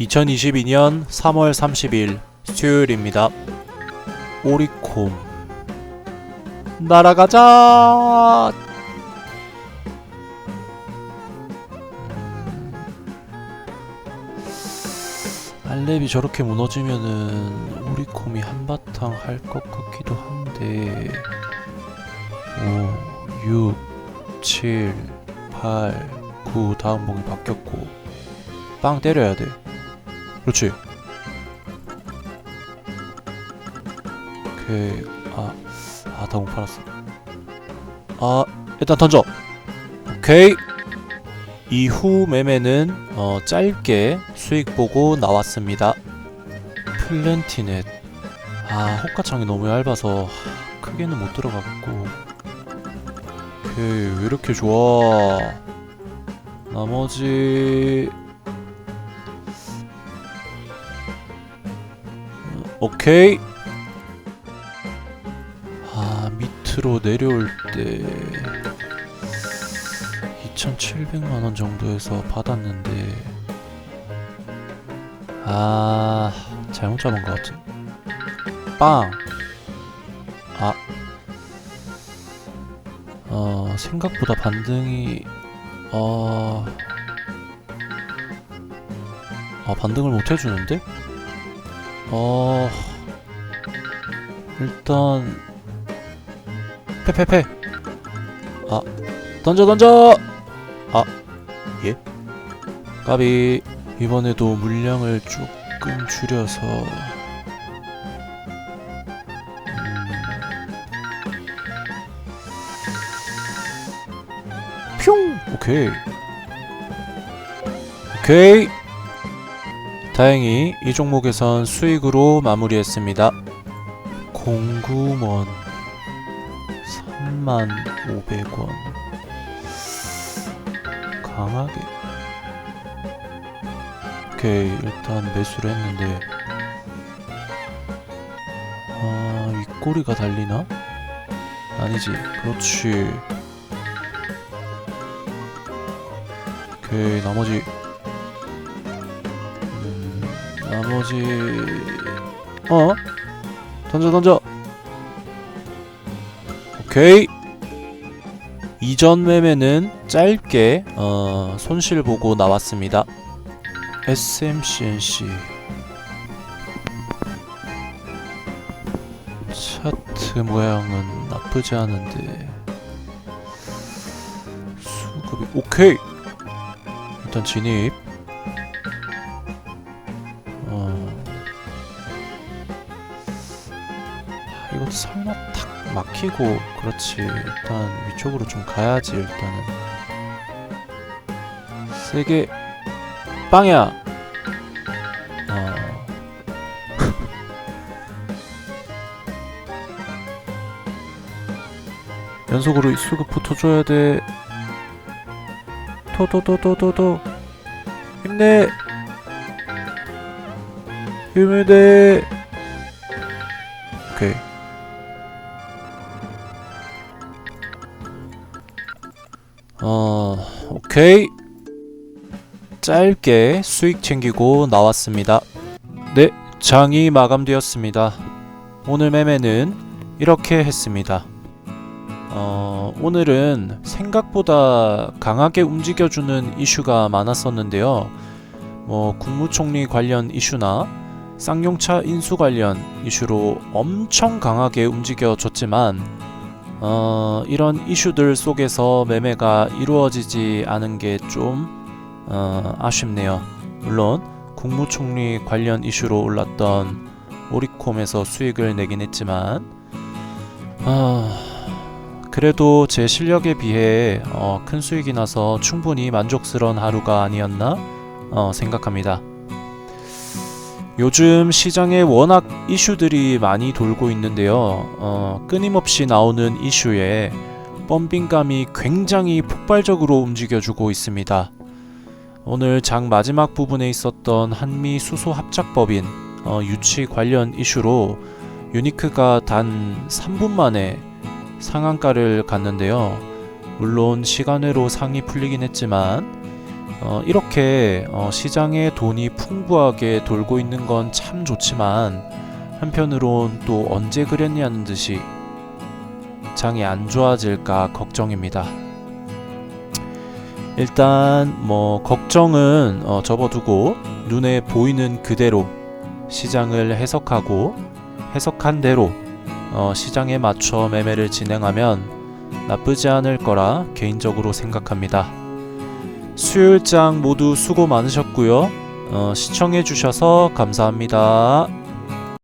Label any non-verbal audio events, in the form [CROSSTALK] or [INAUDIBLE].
2022년 3월 30일 수요일입니다. 오리콤 날아가자. 알렙이 저렇게 무너지면은 오리콤이 한바탕 할 것 같기도 한데 5, 6, 7, 8, 9 다음 봉이 바뀌었고 빵 때려야 돼 그렇지. 오케이. 아아 다 못 팔았어. 아 일단 던져. 오케이. 이후 매매는 어, 짧게 수익 보고 나왔습니다. 플랜티넷. 아 호가창이 너무 얇아서 하, 크게는 못 들어가겠고. 오케이 왜 이렇게 좋아? 나머지 오케이. 아 밑으로 내려올 때 2,700만 원 정도에서 받았는데. 아 잘못 잡은 것 같은. 빵. 아. 어, 생각보다 반등이 어... 아, 반등을 못 해주는데? 어... 일단... 페페페! 아, 던져, 던져! 아, 예? 까비. 이번에도 물량을 조금 줄여서... 음... 뿅! 오케이. 오케이. 다행히 이 종목에선 수익으로 마무리했습니다. 공구먼 3만 500원. 강하게. 오케이 일단 매수를 했는데. 아, 이 꼬리가 달리나? 아니지. 그렇지. 오케이 나머지 나머지 어? 던져 던져. 오케이. 이전 매매는 짧게 어, 손실 보고 나왔습니다. SMCNC 차트 모양은 나쁘지 않은데. 수급이 오케이. 일단 진입 막히고 그렇지. 일단 위쪽으로 좀 가야지 일단은. 세게. 빵이야! 어. [LAUGHS] 연속으로 수급 붙어줘야 돼. 토토토토토토. 힘내! 힘내! 오케이 어, 오케이. 짧게 수익 챙기고 나왔습니다. 네, 장이 마감되었습니다. 오늘 매매는 이렇게 했습니다. 어, 오늘은 생각보다 강하게 움직여주는 이슈가 많았었는데요. 뭐, 국무총리 관련 이슈나 쌍용차 인수 관련 이슈로 엄청 강하게 움직여줬지만, 어, 이런 이슈들 속에서 매매가 이루어지지 않은 게좀 어, 아쉽네요. 물론 국무총리 관련 이슈로 올랐던 오리콤에서 수익을 내긴 했지만 아, 그래도 제 실력에 비해 어, 큰 수익이 나서 충분히 만족스러운 하루가 아니었나 어, 생각합니다. 요즘 시장에 워낙 이슈들이 많이 돌고 있는데요. 어, 끊임없이 나오는 이슈에 뻔빙감이 굉장히 폭발적으로 움직여주고 있습니다. 오늘 장 마지막 부분에 있었던 한미 수소 합작법인 어, 유치 관련 이슈로 유니크가 단 3분 만에 상한가를 갔는데요. 물론 시간외로 상이 풀리긴 했지만 어, 이렇게 어, 시장에 돈이 풍부하게 돌고 있는 건 참 좋지만 한편으론 또 언제 그랬냐는 듯이 장이 안 좋아질까 걱정입니다. 일단 뭐 걱정은 어, 접어두고 눈에 보이는 그대로 시장을 해석하고 해석한 대로 어, 시장에 맞춰 매매를 진행하면 나쁘지 않을 거라 개인적으로 생각합니다. 수요일장 모두 수고 많으셨고요. 어, 시청해 주셔서 감사합니다.